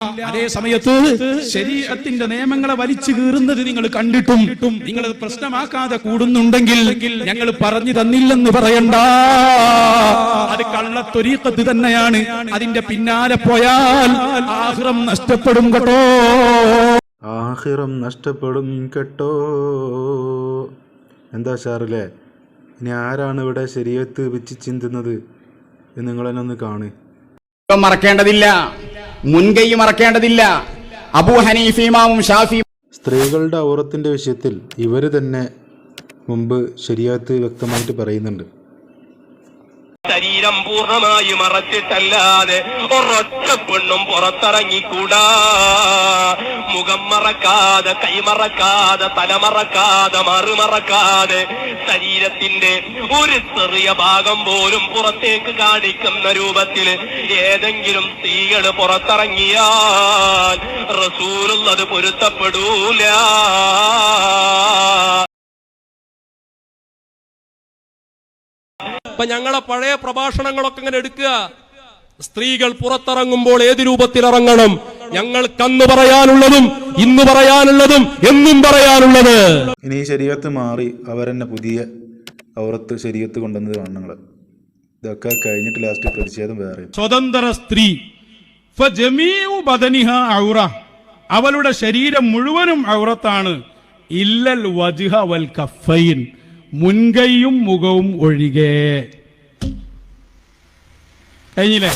അതേ സമയത്ത് ശരീരത്തിന്റെ നിയമങ്ങളെ വലിച്ചു കീറുന്നത് നിങ്ങൾ കണ്ടിട്ടും നിങ്ങൾ പ്രശ്നമാക്കാതെ കൂടുന്നുണ്ടെങ്കിൽ ഞങ്ങൾ പറഞ്ഞു തന്നില്ലെന്ന് പറയണ്ട. അത് കള്ളത്തൊരീക്കത്ത് തന്നെയാണ്. അതിന്റെ പിന്നാലെ പോയാൽ ആഹ്റം നഷ്ടപ്പെടും കേട്ടോ. ആഹ്റം നഷ്ടപ്പെടും കേട്ടോ. എന്താ സാറല്ലേ? ഇനി ആരാണ് ഇവിടെ ശരീരത്ത് വെച്ച് ചിന്തുന്നത്? എന്ന് നിങ്ങളെന്നെ ഒന്ന് കാണ്. ഇപ്പം മറക്കേണ്ടതില്ല. മുൻകൈ മറക്കേണ്ടതില്ല. അബൂ ഹനീഫ് ഇമാമും ഷാഫി സ്ത്രീകളുടെ ഔറത്തിന്റെ വിഷയത്തിൽ ഇവർ തന്നെ മുമ്പ് ശരിയാത്ത് വ്യക്തമായിട്ട് പറയുന്നുണ്ട്. ശരീരം പൂർണമായി മറച്ചിട്ടല്ലാതെ ഒരൊറ്റ പെണ്ണും പുറത്തിറങ്ങിക്കൂടാ. മുഖം മറക്കാതെ കൈമറക്കാതെ തലമറക്കാതെ മറുമറക്കാതെ ശരീരത്തിന്റെ ഒരു ചെറിയ ഭാഗം പോലും പുറത്തേക്ക് കാണിക്കുന്ന രൂപത്തിൽ ഏതെങ്കിലും സ്ത്രീകൾ പുറത്തിറങ്ങിയാൽ റസൂലുള്ളത് പൊരുത്തപ്പെടൂല. ഇപ്പൊ ഞങ്ങളെ പഴയ പ്രഭാഷണങ്ങളൊക്കെ ഇങ്ങനെ എടുക്കുക. സ്ത്രീകൾ പുറത്തിറങ്ങുമ്പോൾ ഏത് രൂപത്തിൽ ഇറങ്ങണം? ഞങ്ങൾക്ക് അന്ന് പറയാനുള്ളതും ഇന്ന് പറയാനുള്ളതും എന്നും പറയാനുള്ളത്. ഇനി ശരീരത്ത് മാറി അവരെന്നെ പുതിയ ഔറത്ത് ശരീരത്ത് കൊണ്ടുവന്നത് കാണുന്നത് ഇതൊക്കെ കഴിഞ്ഞിട്ട് ലാസ്റ്റ് പ്രതിഷേധം വേറെ. സ്വതന്ത്ര സ്ത്രീ. ഔറ. അവളുടെ ശരീരം മുഴുവനും ഔറത്താണ്. ഇല്ലൽ വജ്ഹ വൽ കഫൈൻ. മുൻകൈയും മുഖവും ഒഴികെ കഴിഞ്ഞില്ലേ